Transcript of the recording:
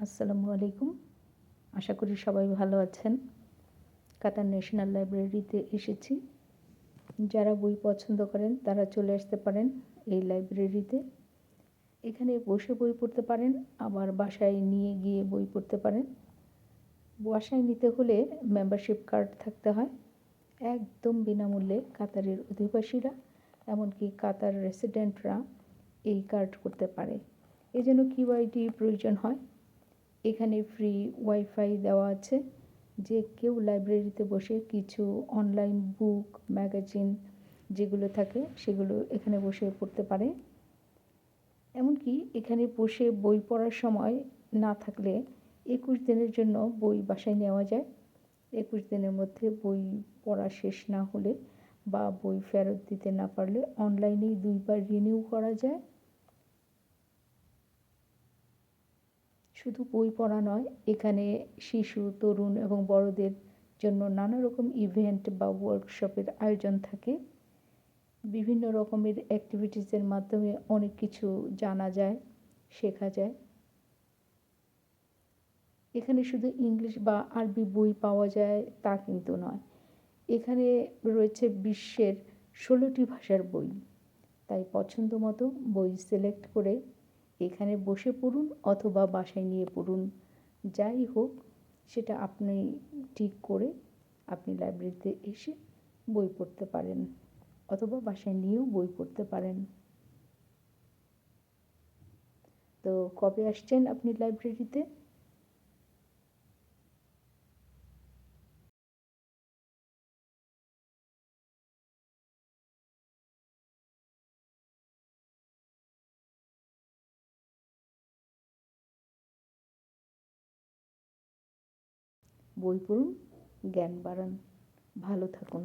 আসসালামু আলাইকুম। আশা করি সবাই ভালো আছেন। কাতার ন্যাশনাল লাইব্রেরিতে এসেছি। যারা বই পছন্দ করেন, তারা চলে আসতে পারেন এই লাইব্রেরিতে। এখানে বসে বই পড়তে পারেন, আবার বাসায় নিয়ে গিয়ে বই পড়তে পারেন। বাসায় নিতে হলে মেম্বারশিপ কার্ড থাকতে হয়। একদম বিনামূল্যে কাতারের অধিবাসীরা, এমনকি কাতার রেসিডেন্টরা এই কার্ড করতে পারে। এজন্য কিউআইডি প্রয়োজন হয়। এখানে ফ্রি ওয়াইফাই দেওয়া আছে। যে কেউ লাইব্রেরিতে বসে কিছু অনলাইন বুক ম্যাগাজিন যেগুলো থাকে, সেগুলো এখানে বসে পড়তে পারে। এমনকি এখানে বসে বই পড়ার সময় না থাকলে একুশ দিনের জন্য বই বাসায় নেওয়া যায়। একুশ দিনের মধ্যে বই পড়া শেষ না হলে বা বই ফেরত দিতে না পারলে অনলাইনেই দুইবার রিনিউ করা যায়। শুধু বই পড়া নয়, এখানে শিশু, তরুণ এবং বড়দের জন্য নানা রকম ইভেন্ট বা ওয়ার্কশপের আয়োজন থাকে। বিভিন্ন রকমের অ্যাক্টিভিটিসের মাধ্যমে অনেক কিছু জানা যায়, শেখা যায়। এখানে শুধু ইংলিশ বা আরবি বই পাওয়া যায় তা কিন্তু নয়। এখানে রয়েছে বিশ্বের ষোলোটি ভাষার বই। তাই পছন্দ মতো বই সিলেক্ট করে এখানে বসে পড়ুন অথবা বাসায় নিয়ে পড়ুন। যাই হোক, সেটা আপনি ঠিক করে আপনি লাইব্রেরিতে এসে বই পড়তে পারেন অথবা বাসায় নিয়েও বই পড়তে পারেন। তো কবে আসছেন আপনি লাইব্রেরিতে বই পড়ুন জ্ঞান বাড়ান ভালো থাকুন।